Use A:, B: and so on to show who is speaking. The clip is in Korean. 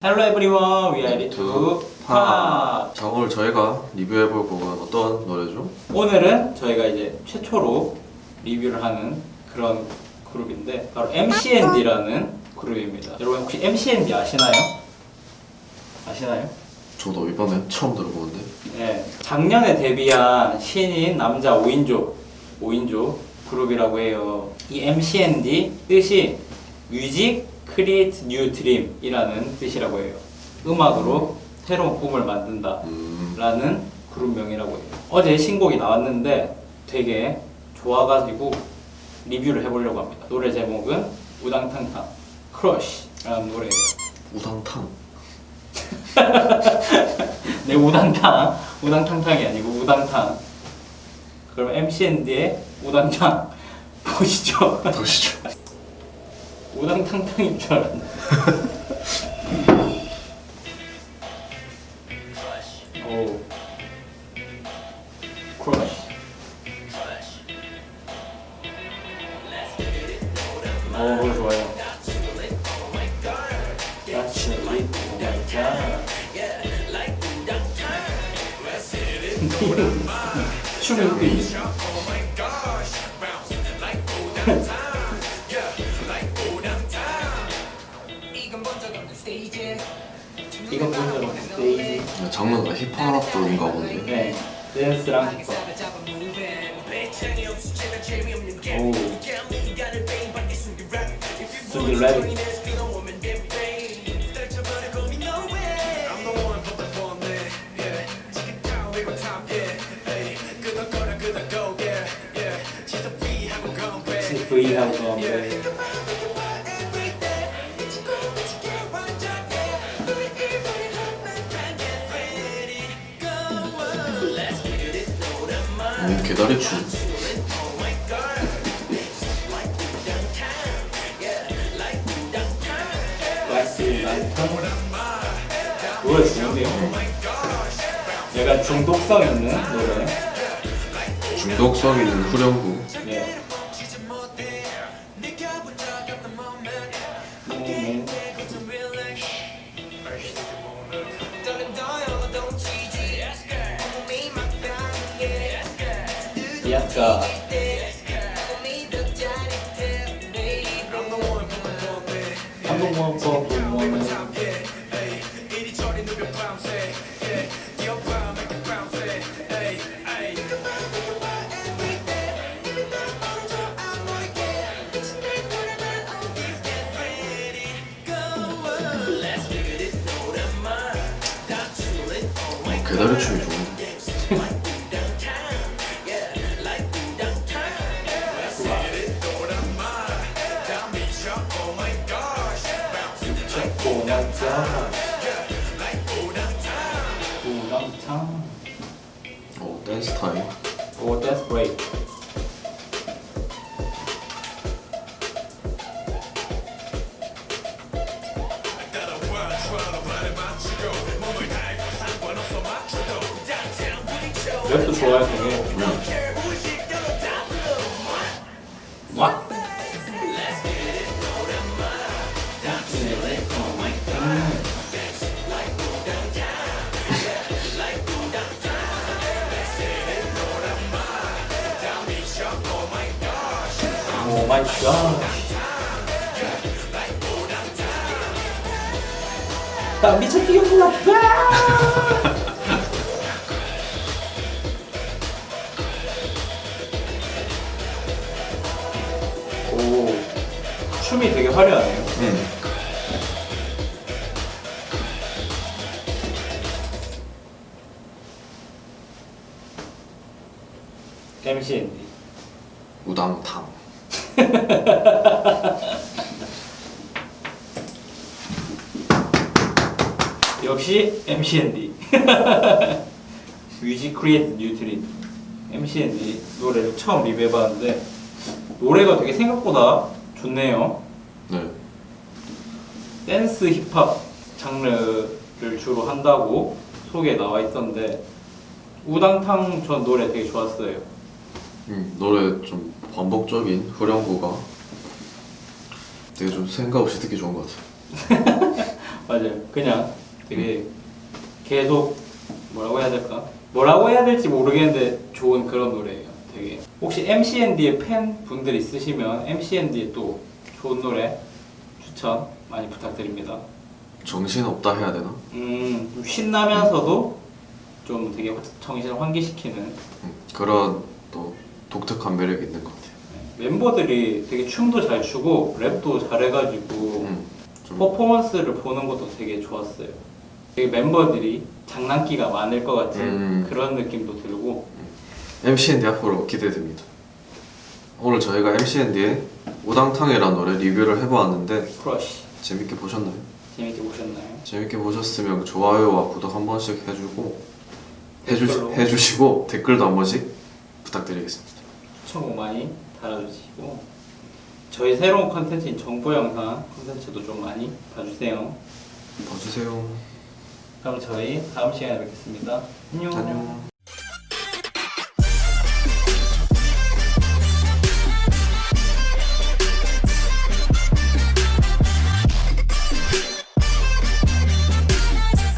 A: Hello everyone, we are 리투 파.
B: 자 오늘 저희가 리뷰해볼 곡은 어떤 노래죠?
A: 오늘은 저희가 이제 최초로 리뷰를 하는 그런 그룹인데 바로 MCND라는 그룹입니다. 여러분 혹시 MCND 아시나요? 아시나요?
B: 저도 이번에 처음 들어보는데
A: 네, 작년에 데뷔한 신인 남자 5인조 5인조 그룹이라고 해요. 이 MCND 뜻이 뮤직 크리에이트 뉴 드림이라는 뜻이라고 해요. 음악으로 새로운 꿈을 만든다.
B: 음,
A: 라는 그룹명이라고 해요. 어제 신곡이 나왔는데 되게 좋아가지고 리뷰를 해보려고 합니다. 노래 제목은 우당탕탕 크러쉬라는 노래예요.
B: 우당탕
A: 네 우당탕 우당탕탕이 아니고 우당탕. 그럼 MCND의 우당탕 보시죠.
B: 보시죠
A: 우당탕탕인 줄 알았네. 오. 크러쉬. 오, 노래 좋아요. That's it, like that. 춤이 웃기
B: 장르가 힙합 쪽인가 본데
A: 네, 댄스랑 힙합. 오. 수비 랩. 하고
B: 음,
A: 라이터. 노래 좋은데요? 약간 중독성 있는 노래.
B: 중독성 있는 후렴구
A: 네. 약간 한동원 뻔뻔뻔
B: 어, 개다리춤이 좋은
A: 꼬냥짱 꼬냥짱
B: 어, 댄스 타임
A: 오 that's great 랩도 좋아요 되게 마이 갓. 나 미쳐 뛰어올라. 오, 춤이 되게 화려하네요.
B: 음.
A: MCND.
B: 우당탕
A: 역시 MCND. 뮤직 크리에이트 뉴트리. MCND 노래를 처음 리뷰해봤는데 노래가 되게 생각보다 좋네요.
B: 네
A: 댄스 힙합 장르를 주로 한다고 소개에 나와 있던데 우당탕 전 노래 되게 좋았어요.
B: 음, 노래 좀 반복적인 후렴구가 되게 좀 생각 없이 듣기 좋은 것 같아요
A: 맞아요. 그냥 되게 계속 뭐라고 해야 될까? 뭐라고 해야 될지 모르겠는데 좋은 그런 노래예요. 되게 혹시 MCND의 팬 분들 있으시면 MCND의 또 좋은 노래 추천 많이 부탁드립니다.
B: 정신 없다 해야 되나?
A: 음, 좀 신나면서도 좀 되게 정신을 환기시키는
B: 음, 그런 또 독특한 매력이 있는 것 같아요.
A: 네, 멤버들이 되게 춤도 잘 추고 랩도 잘해가지고
B: 음, 좀
A: 퍼포먼스를 보는 것도 되게 좋았어요. 되게 멤버들이 장난기가 많을 것 같은
B: 음.
A: 그런 느낌도 들고
B: MCND 앞으로 기대됩니다. 오늘 저희가 MCND의 우당탕이라는 노래 리뷰를 해보았는데
A: 크러쉬
B: 재밌게 보셨나요?
A: 재밌게 보셨나요?
B: 재밌게 보셨으면 좋아요와 구독 한 번씩 해주고 해주,
A: 댓글로.
B: 해주시고 댓글도 한 번씩 부탁드리겠습니다.
A: 추천곡 많이 달아주시고 저희 새로운 컨텐츠인 정보 영상 컨텐츠도 좀 많이 봐주세요.
B: 봐주세요.
A: 그럼 저희 다음 시간에 뵙겠습니다. 안녕.
B: 안녕.